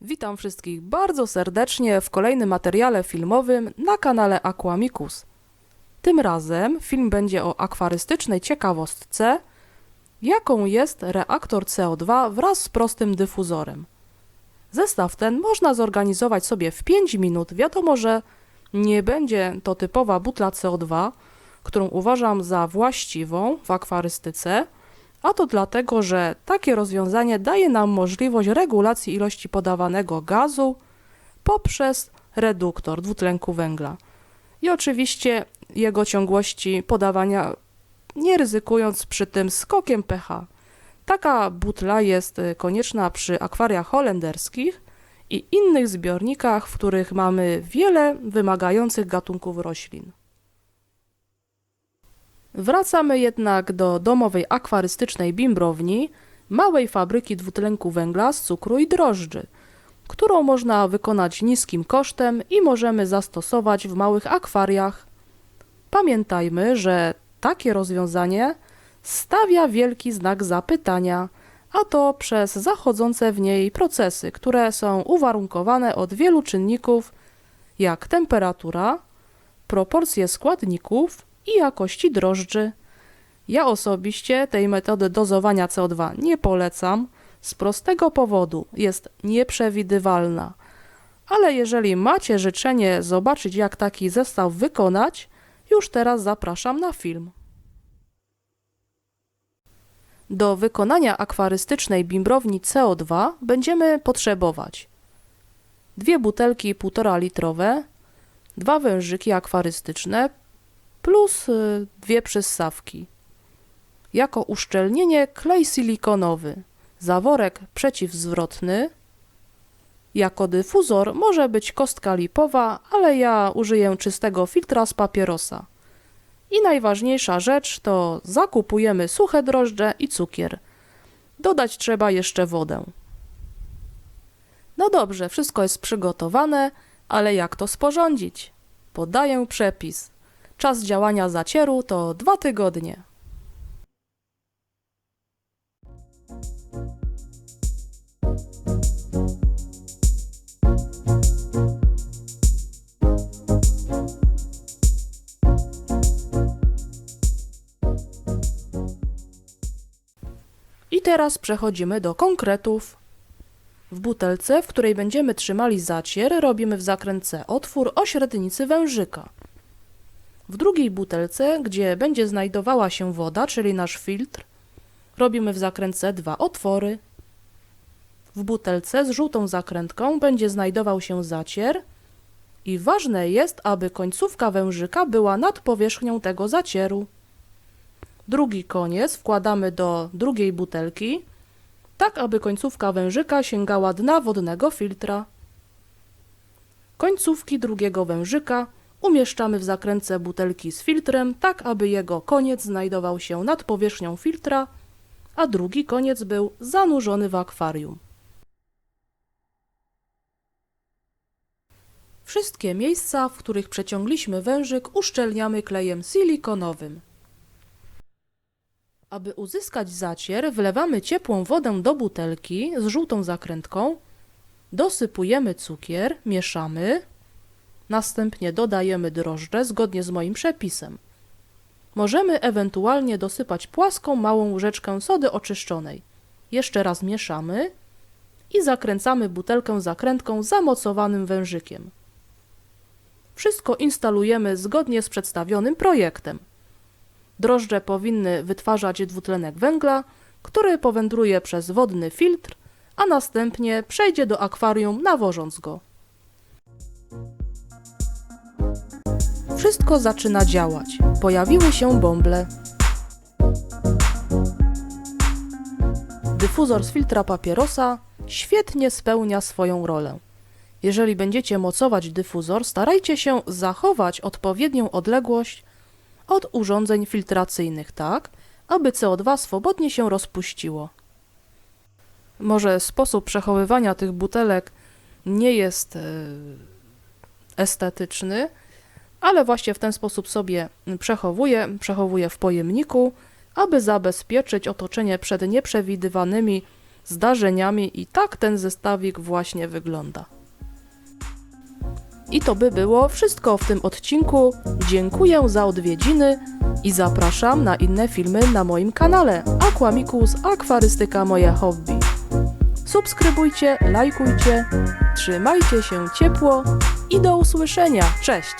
Witam wszystkich bardzo serdecznie w kolejnym materiale filmowym na kanale Aquamicus. Tym razem film będzie o akwarystycznej ciekawostce, jaką jest reaktor CO2 wraz z prostym dyfuzorem. Zestaw ten można zorganizować sobie w 5 minut. Wiadomo, że nie będzie to typowa butla CO2, którą uważam za właściwą w akwarystyce, a to dlatego, że takie rozwiązanie daje nam możliwość regulacji ilości podawanego gazu poprzez reduktor dwutlenku węgla i oczywiście jego ciągłości podawania, nie ryzykując przy tym skokiem pH. Taka butla jest y, konieczna przy akwariach holenderskich i innych zbiornikach, w których mamy wiele wymagających gatunków roślin. Wracamy jednak do domowej akwarystycznej bimbrowni, małej fabryki dwutlenku węgla z cukru i drożdży, którą można wykonać niskim kosztem i możemy zastosować w małych akwariach. Pamiętajmy, że takie rozwiązanie stawia wielki znak zapytania, a to przez zachodzące w niej procesy, które są uwarunkowane od wielu czynników, jak temperatura, proporcje składników i jakości drożdży. Ja osobiście tej metody dozowania CO2 nie polecam z prostego powodu jest nieprzewidywalna. Ale jeżeli macie życzenie zobaczyć, jak taki zestaw wykonać, już teraz zapraszam na film. Do wykonania akwarystycznej bimbrowni CO2 będziemy potrzebować dwie butelki 1,5 litrowe, dwa wężyki akwarystyczne plus y, dwie przyssawki. Jako uszczelnienie klej silikonowy, zaworek przeciwzwrotny. Jako dyfuzor może być kostka lipowa, ale ja użyję czystego filtra z papierosa. I najważniejsza rzecz to zakupujemy suche drożdże i cukier. Dodać trzeba jeszcze wodę. No dobrze, wszystko jest przygotowane, ale jak to sporządzić? Podaję przepis. Czas działania zacieru to dwa tygodnie. Teraz przechodzimy do konkretów. W butelce, w której będziemy trzymali zacier, robimy w zakrętce otwór o średnicy wężyka. W drugiej butelce, gdzie będzie znajdowała się woda, czyli nasz filtr, robimy w zakrętce dwa otwory. W butelce z żółtą zakrętką będzie znajdował się zacier i ważne jest, aby końcówka wężyka była nad powierzchnią tego zacieru. Drugi koniec wkładamy do drugiej butelki, tak aby końcówka wężyka sięgała dna wodnego filtra. Końcówki drugiego wężyka umieszczamy w zakrętce butelki z filtrem, tak aby jego koniec znajdował się nad powierzchnią filtra, a drugi koniec był zanurzony w akwarium. Wszystkie miejsca, w których przeciągliśmy wężyk, uszczelniamy klejem silikonowym. Aby uzyskać zacier, wlewamy ciepłą wodę do butelki z żółtą zakrętką, dosypujemy cukier, mieszamy, następnie dodajemy drożdże zgodnie z moim przepisem. Możemy ewentualnie dosypać płaską małą łyżeczkę sody oczyszczonej. Jeszcze raz mieszamy i zakręcamy butelkę zakrętką zamocowanym wężykiem. Wszystko instalujemy zgodnie z przedstawionym projektem. Drożdże powinny wytwarzać dwutlenek węgla, który powędruje przez wodny filtr, a następnie przejdzie do akwarium, nawożąc go. Wszystko zaczyna działać. Pojawiły się bąble. Dyfuzor z filtra papierosa świetnie spełnia swoją rolę. Jeżeli będziecie mocować dyfuzor, starajcie się zachować odpowiednią odległość od urządzeń filtracyjnych, tak aby CO2 swobodnie się rozpuściło. Może sposób przechowywania tych butelek nie jest e, estetyczny, ale właśnie w ten sposób sobie przechowuję, przechowuję w pojemniku, aby zabezpieczyć otoczenie przed nieprzewidywanymi zdarzeniami i tak ten zestawik właśnie wygląda. I to by było wszystko w tym odcinku. Dziękuję za odwiedziny i zapraszam na inne filmy na moim kanale Aquamicus Akwarystyka moje hobby. Subskrybujcie, lajkujcie, trzymajcie się ciepło i do usłyszenia. Cześć!